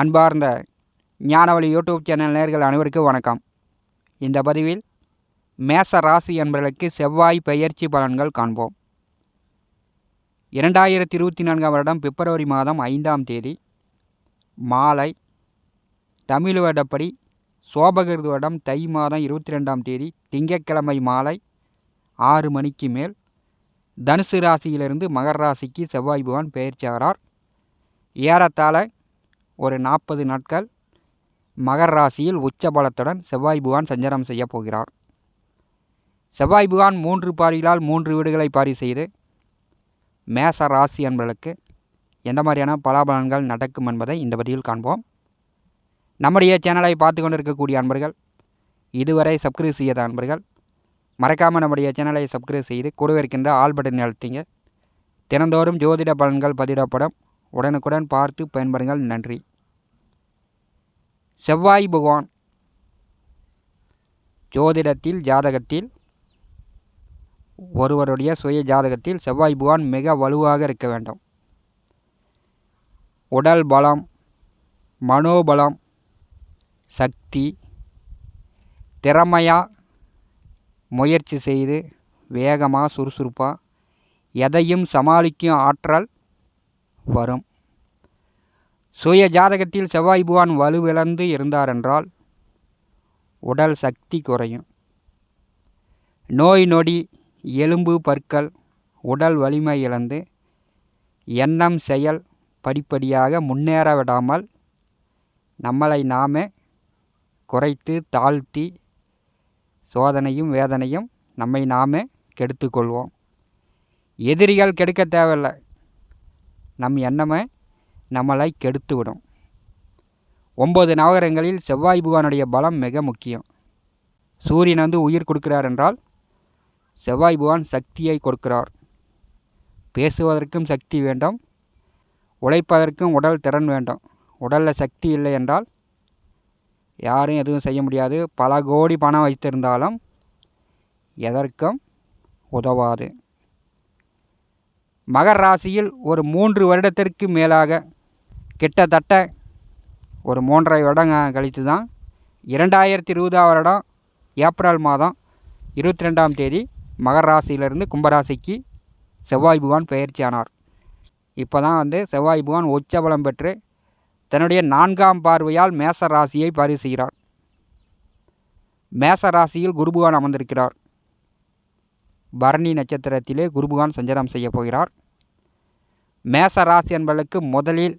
அன்பார்ந்த ஞானவழி YouTube channel நேர்கள் அனைவருக்கும் வணக்கம். இந்த பதிவில் மேச ராசி என்பவர்களுக்கு செவ்வாய் பெயர்ச்சி பலன்கள் காண்போம். இரண்டாயிரத்தி இருபத்தி நான்காம் வருடம் பிப்ரவரி மாதம் ஐந்தாம் தேதி மாலை தமிழ் வருடப்படி சோபகிருது வருடம் தை மாதம் இருபத்தி ரெண்டாம் தேதி திங்கட்கிழமை மாலை ஆறு மணிக்கு மேல் தனுசு ராசியிலிருந்து மகர ராசிக்கு செவ்வாய் பகவான் பெயர்ச்சாகிறார் ஏறத்தாழ ஒரு நாற்பது நாட்கள் மகர ராசியில் உச்ச பலத்துடன் செவ்வாய் புகான் சஞ்சாரம் செய்யப் போகிறார். செவ்வாய் புகான் மூன்று பாரிகளால் மூன்று வீடுகளை பாரி செய்து மேச ராசி என்பதற்கு எந்த மாதிரியான பலாபலன்கள் நடக்கும் என்பதை இந்த பதிவில் காண்போம். நம்முடைய சேனலை பார்த்து கொண்டிருக்கக்கூடிய அன்பர்கள் இதுவரை சப்ஸ்கிரைப் செய்யாத அன்பர்கள் மறக்காமல் நம்முடைய சேனலை சப்ஸ்கிரைப் செய்து கூடவே இருக்கின்ற ஆல் பட்டன் அழுத்திங்க. தினந்தோறும் ஜோதிட பலன்கள் பதிவிடப்படும். உடனுக்குடன் பார்த்து பயன்பெறுங்கள். நன்றி. செவ்வாய் பகவான் ஜோதிடத்தில் ஜாதகத்தில் ஒருவருடைய சுய ஜாதகத்தில் செவ்வாய் பகவான் மிக வலுவாக இருக்க வேண்டும். உடல் பலம் மனோபலம் சக்தி திறமையாக முயற்சி செய்து வேகமாக சுறுசுறுப்பாக எதையும் சமாளிக்கும் ஆற்றல் வரும். சுய ஜாதகத்தில் செவ்வாய் புவான் வலுவிழந்து இருந்தாரென்றால் உடல் சக்தி குறையும். நோய் நொடி எலும்பு பற்கள் உடல் வலிமை இழந்து எண்ணம் செயல் படிப்படியாக முன்னேற விடாமல் நம்மளை நாமே குறைத்து தாழ்த்தி சோதனையும் வேதனையும் நம்மை நாமே கெடுத்துக்கொள்வோம். எதிரிகள் கெடுக்க தேவையில்லை. நம் எண்ணமே நம்மளை கெடுத்துவிடும். ஒம்பது நவகரங்களில் செவ்வாய் புகானுடைய பலம் மிக முக்கியம். சூரியன் வந்து உயிர் கொடுக்கிறார் என்றால் செவ்வாய் புகான் சக்தியை கொடுக்கிறார். பேசுவதற்கும் சக்தி வேண்டும். உழைப்பதற்கும் உடல் திறன் வேண்டும். உடலில் சக்தி இல்லை என்றால் யாரும் எதுவும் செய்ய முடியாது. பல கோடி பணம் வைத்திருந்தாலும் எதற்கும் உதவாது. மகர் ராசியில் ஒரு மூன்று வருடத்திற்கு மேலாக கிட்டத்தட்ட ஒரு மூன்றரை வருடம் கழித்து தான் இரண்டாயிரத்தி இருபதாம் வருடம் ஏப்ரல் மாதம் இருபத்தி ரெண்டாம் தேதி மகர் ராசியிலிருந்து கும்பராசிக்கு செவ்வாய் புகான் பயிற்சியானார் இப்போ தான் வந்து செவ்வாய் புகான் உச்சபலம் பெற்று தன்னுடைய நான்காம் பார்வையால் மேச ராசியை பரிசுகிறார் மேச ராசியில் குருபுகான் அமர்ந்திருக்கிறார். பரணி நட்சத்திரத்திலே குருபுகான் சஞ்சாரம் செய்ய போகிறார். மேச ராசி என்பதற்கு முதலில்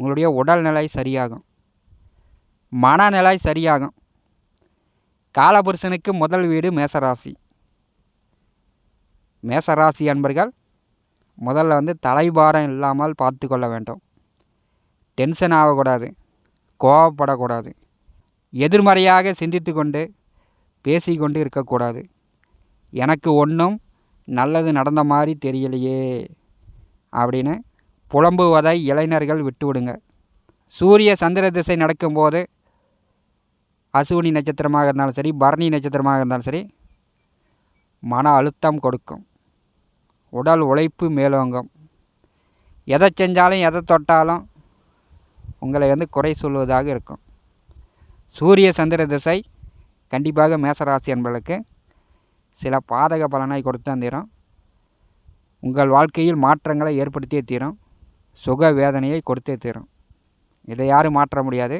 உங்களுடைய உடல்நிலை சரியாகும். மனநிலை சரியாகும். காலபுருஷனுக்கு முதல் வீடு மேசராசி. மேசராசி அன்பர்கள் முதல்ல வந்து தலைபாரம் இல்லாமல் பார்த்து கொள்ள வேண்டும். டென்ஷன் ஆகக்கூடாது. கோவப்படக்கூடாது. எதிர்மறையாக சிந்தித்து கொண்டு பேசிக்கொண்டு இருக்கக்கூடாது. எனக்கு ஒன்றும் நல்லது நடந்த மாதிரி தெரியலையே அப்படின்னு புலம்புவதை இளைஞர்கள் விட்டுவிடுங்க. சூரிய சந்திர திசை நடக்கும்போது அசுவினி நட்சத்திரமாக இருந்தாலும் சரி பரணி நட்சத்திரமாக இருந்தாலும் சரி மன அழுத்தம் கொடுக்கும். உடல் உழைப்பு மேலோங்கும். எதை செஞ்சாலும் எதை தொட்டாலும் உங்களை வந்து குறை சொல்வதாக இருக்கும். சூரிய சந்திர திசை கண்டிப்பாக மேசராசி என்பதற்கு சில பாதக பலனை கொடுத்து தீரும். உங்கள் வாழ்க்கையில் மாற்றங்களை ஏற்படுத்தியே தீரும். சுக வேதனையை கொடுத்தே தீரும். இதை யாரும் மாற்ற முடியாது.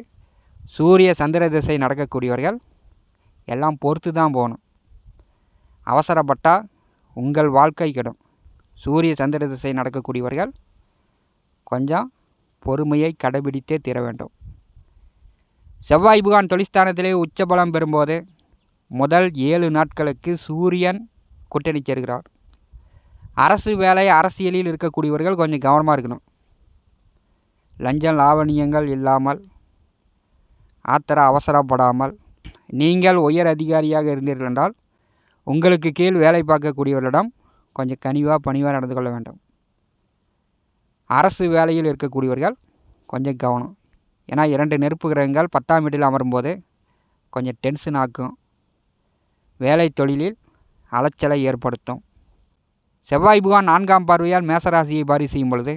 சூரிய சந்திர திசை நடக்கக்கூடியவர்கள் எல்லாம் பொறுத்து தான் போகணும். அவசரப்பட்டால் உங்கள் வாழ்க்கை கெடும். சூரிய சந்திர திசை நடக்கக்கூடியவர்கள் கொஞ்சம் பொறுமையை கடைபிடித்தே தீர வேண்டும். செவ்வாய் புகான் தொழிற்ஸ்தானத்திலே உச்சபலம் பெறும்போது முதல் ஏழு நாட்களுக்கு சூரியன் கூட்டணி சேர்கிறார். அரசு வேலை அரசியலில் இருக்கக்கூடியவர்கள் கொஞ்சம் கவனமாக இருக்கணும். லஞ்சம் லாவணியங்கள் இல்லாமல் ஆத்திர அவசரப்படாமல் நீங்கள் உயர் அதிகாரியாக இருந்தீர்கள் என்றால் உங்களுக்கு கீழ் வேலை பார்க்கக்கூடியவர்களிடம் கொஞ்சம் கனிவாக பணிவாக நடந்து கொள்ள வேண்டும். அரசு வேலையில் இருக்கக்கூடியவர்கள் கொஞ்சம் கவனம். ஏன்னா இரண்டு நெருப்பு கிரகங்கள் பத்தாம் வீட்டில் அமரும்போது கொஞ்சம் டென்ஷன் ஆக்கும். வேலை தொழிலில் அலைச்சலை ஏற்படுத்தும். செவ்வாய் புகான் நான்காம் பார்வையால் மேசராசியை பாரி செய்யும் பொழுது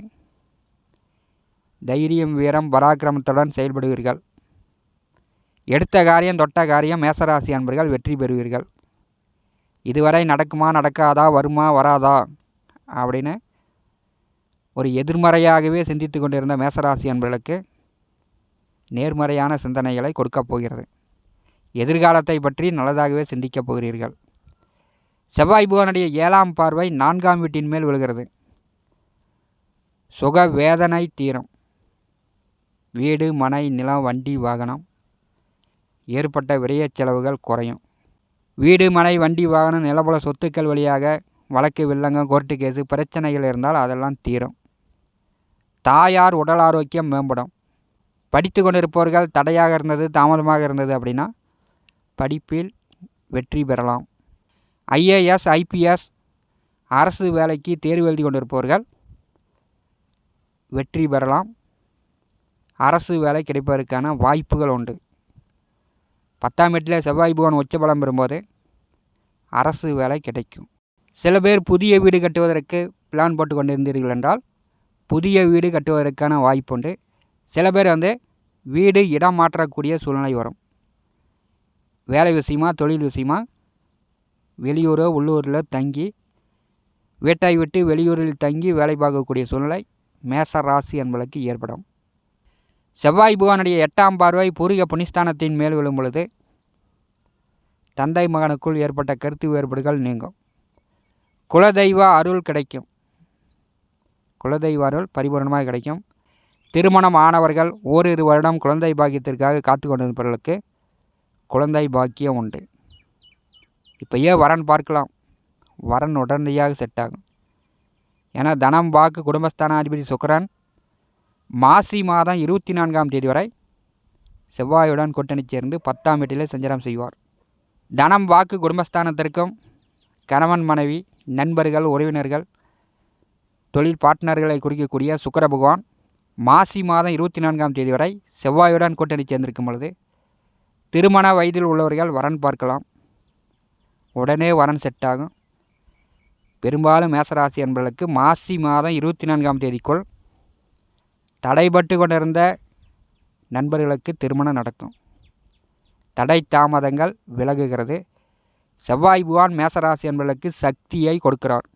தைரியம் வீரம் பராக்கிரமத்துடன் செயல்படுவீர்கள். எடுத்த காரியம் தொட்ட காரியம் மேசராசி அன்பர்கள் வெற்றி பெறுவீர்கள். இதுவரை நடக்குமா நடக்காதா வருமா வராதா? அப்படின்னு ஒரு எதிர்மறையாகவே சிந்தித்து கொண்டிருந்த மேசராசி அன்பர்களுக்கு நேர்மறையான சிந்தனைகளை கொடுக்கப் போகிறது. எதிர்காலத்தை பற்றி நல்லதாகவே சிந்திக்கப் போகிறீர்கள். செவ்வாய் புவனுடைய ஏழாம் பார்வை நான்காம் வீட்டின் மேல் விழுகிறது. சுக வேதனை தீரம். வீடு மனை நிலம் வண்டி வாகனம். ஏற்பட்ட விரயச் செலவுகள் குறையும். வீடு மனை வண்டி வாகனம் நிலபல சொத்துக்கள் வழியாக வழக்கு வில்லங்கம் கோர்ட்டு கேஸு பிரச்சனைகள் இருந்தால் அதெல்லாம் தீரும். தாயார் உடல் ஆரோக்கியம் மேம்படும். படித்து கொண்டிருப்பவர்கள் தடையாக இருந்தது தாமதமாக இருந்தது அப்படின்னா படிப்பில் வெற்றி பெறலாம். ஐஏஎஸ் ஐபிஎஸ் அரசு வேலைக்கு தேர்வு எழுதி கொண்டிருப்பவர்கள் வெற்றி பெறலாம். அரசு வேலை கிடைப்பதற்கான வாய்ப்புகள் உண்டு. பத்தாம் வீட்டில் செவ்வாய் பகவான் உச்சபலம் பெறும்போது அரசு வேலை கிடைக்கும். சில பேர் புதிய வீடு கட்டுவதற்கு பிளான் போட்டு கொண்டிருந்தீர்கள் என்றால் புதிய வீடு கட்டுவதற்கான வாய்ப்புண்டு சில பேர் வந்து வீடு இடம் மாற்றக்கூடிய சூழ்நிலை வரும். வேலை விஷயமா தொழில் விஷயமா வெளியூரோ உள்ளூரில் தங்கி வீட்டை விட்டு வெளியூரில் தங்கி வேலை பார்க்கக்கூடிய சூழ்நிலை மேச ராசி என்பதற்கு ஏற்படும். செவ்வாய் புகானுடைய எட்டாம் பார்வை பூர்வீக புனிஸ்தானத்தின் மேல் விழும் பொழுது தந்தை மகனுக்குள் ஏற்பட்ட கருத்து வேறுபாடுகள் நீங்கும். குலதெய்வ அருள் கிடைக்கும். குலதெய்வ அருள் பரிபூர்ணமாக கிடைக்கும். திருமணம் ஆனவர்கள் ஓரிரு வருடம் குழந்தை பாக்கியத்திற்காக காத்து கொண்டிருப்பவர்களுக்கு குழந்தை பாக்கியம் உண்டு. இப்போயே வரன் பார்க்கலாம்? வரன் உடனடியாக செட் ஆகும். ஏன்னா தனம் வாக்கு குடும்பஸ்தானாதிபதி சுக்கரன் மாசி மாதம் இருபத்தி நான்காம் தேதி வரை செவ்வாயுடன் கூட்டணி சேர்ந்து பத்தாம் வீட்டிலே சஞ்சாரம் செய்வார். தனம் வாக்கு குடும்பஸ்தானத்திற்கும் கணவன் மனைவி நண்பர்கள் உறவினர்கள் தொழில் பார்ட்னர்களை குறிக்கக்கூடிய சுக்கர பகவான் மாசி மாதம் இருபத்தி நான்காம் தேதி வரை செவ்வாயுடன் கூட்டணி சேர்ந்திருக்கும் பொழுது திருமண வயதில் உள்ளவர்கள் வரன் பார்க்கலாம். உடனே வரன் செட் ஆகும் பெரும்பாலும் மேசராசி என்பவர்களுக்கு மாசி மாதம் இருபத்தி நான்காம் தேதிக்குள் தடைபட்டு கொண்டிருந்த நண்பர்களுக்கு திருமணம் நடக்கும். தடை தாமதங்கள் விலகுகிறது. செவ்வாய் புவான் மேசராசி என்பவர்களுக்கு சக்தியை கொடுக்கிறார்.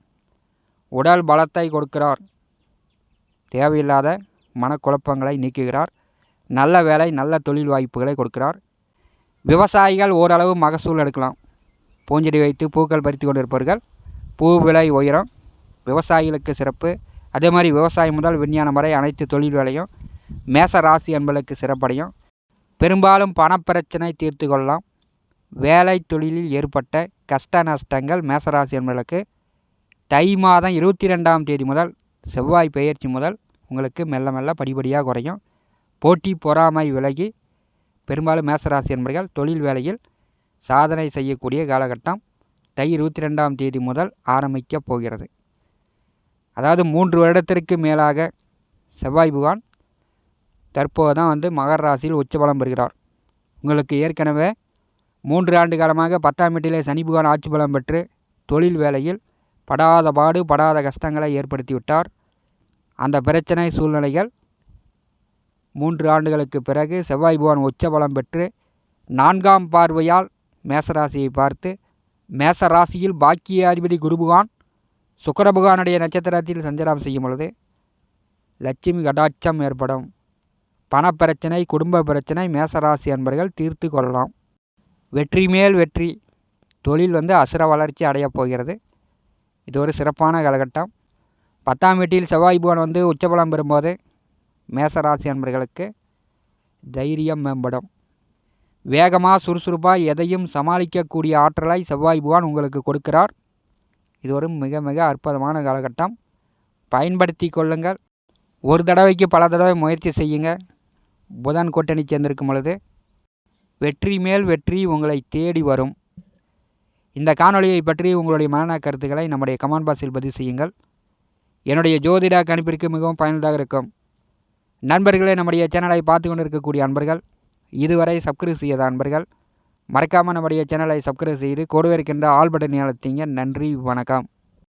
உடல் பலத்தை கொடுக்கிறார். தேவையில்லாத மனக்குழப்பங்களை நீக்குகிறார். நல்ல வேலை நல்ல தொழில் வாய்ப்புகளை கொடுக்கிறார். விவசாயிகள் ஓரளவு மகசூல் எடுக்கலாம். பூஞ்செடி வைத்து பூக்கள் பறித்து கொண்டிருப்பவர்கள் பூ விலை உயரம் விவசாயிகளுக்கு சிறப்பு அதே மாதிரி விவசாயம் முதல் விஞ்ஞானம் வரை அனைத்து தொழில் வேலையும் மேச ராசி என்பதற்கு சிறப்படையும். பெரும்பாலும் பணப்பிரச்சனை தீர்த்து கொள்ளலாம். வேலை தொழிலில் ஏற்பட்ட கஷ்ட நஷ்டங்கள் மேசராசி என்பதற்கு தை மாதம் இருபத்தி ரெண்டாம் தேதி முதல் செவ்வாய் பெயர்ச்சி முதல் உங்களுக்கு மெல்ல மெல்ல படிப்படியாக குறையும். போட்டி பொறாமை விலகி பெரும்பாலும் மேசராசி என்பர்கள் தொழில் வேலையில் சாதனை செய்யக்கூடிய காலகட்டம் தை இருபத்தி ரெண்டாம் தேதி முதல் ஆரம்பிக்கப் போகிறது. அதாவது மூன்று வருடத்திற்கு மேலாக செவ்வாய் புகான் தற்போது தான் வந்து மகர ராசியில் உச்சபலம் பெறுகிறார். உங்களுக்கு ஏற்கனவே மூன்று ஆண்டு காலமாக பத்தாம் வீட்டிலே சனி புகான் ஆட்சி பலம் பெற்று தொழில் வேலையில் படாத பாடு படாத கஷ்டங்களை ஏற்படுத்திவிட்டார் அந்த பிரச்சனை சூழ்நிலைகள் மூன்று ஆண்டுகளுக்கு பிறகு செவ்வாய் புகான் உச்சபலம் பெற்று நான்காம் பார்வையால் மேசராசியை பார்த்து மேசராசியில் பாக்கியாதிபதி குருபகான் சுக்கரபகவானுடைய நட்சத்திரத்தில் சஞ்சாரம் செய்யும் பொழுது லட்சுமி கடாட்சம் ஏற்படும். பணப்பிரச்சனை குடும்ப பிரச்சனை மேசராசி அன்பர்கள் தீர்த்து கொள்ளலாம். வெற்றி மேல் வெற்றி. தொழில் வந்து அசுர வளர்ச்சி அடையப் போகிறது. இது ஒரு சிறப்பான காலகட்டம். பத்தாம் வீட்டில் செவ்வாய் புவன் வந்து உச்சபலம் பெறும்போது மேசராசி அன்பர்களுக்கு தைரியம் மேம்படும். வேகமாக சுறுசுறுப்பாக எதையும் சமாளிக்கக்கூடிய ஆற்றலை செவ்வாய் புவான் உங்களுக்கு கொடுக்கிறார். இது ஒரு மிக மிக அற்புதமான காலகட்டம். பயன்படுத்தி கொள்ளுங்கள். ஒரு தடவைக்கு பல தடவை முயற்சி செய்யுங்க. புதன் கூட்டணி சேர்ந்திருக்கும் பொழுது வெற்றி மேல் வெற்றி உங்களை தேடி வரும். இந்த காணொலியை பற்றி உங்களுடைய மனநா கருத்துக்களை நம்முடைய கமெண்ட் பாக்ஸில் பதிவு செய்யுங்கள். என்னுடைய ஜோதிட கணிப்பிற்கு மிகவும் பயனுள்ளதாக இருக்கும். நண்பர்களே நம்முடைய சேனலை பார்த்து கொண்டு இருக்கக்கூடிய அன்பர்கள் இதுவரை சப்ஸ்கிரைப் செய்யாத அன்பர்கள் மறக்காமல் நம்முடைய சேனலை சப்ஸ்கிரைப் செய்து கொடுவிருக்கின்ற ஆல் பட்டன் அழுத்திங்க. நன்றி வணக்கம்.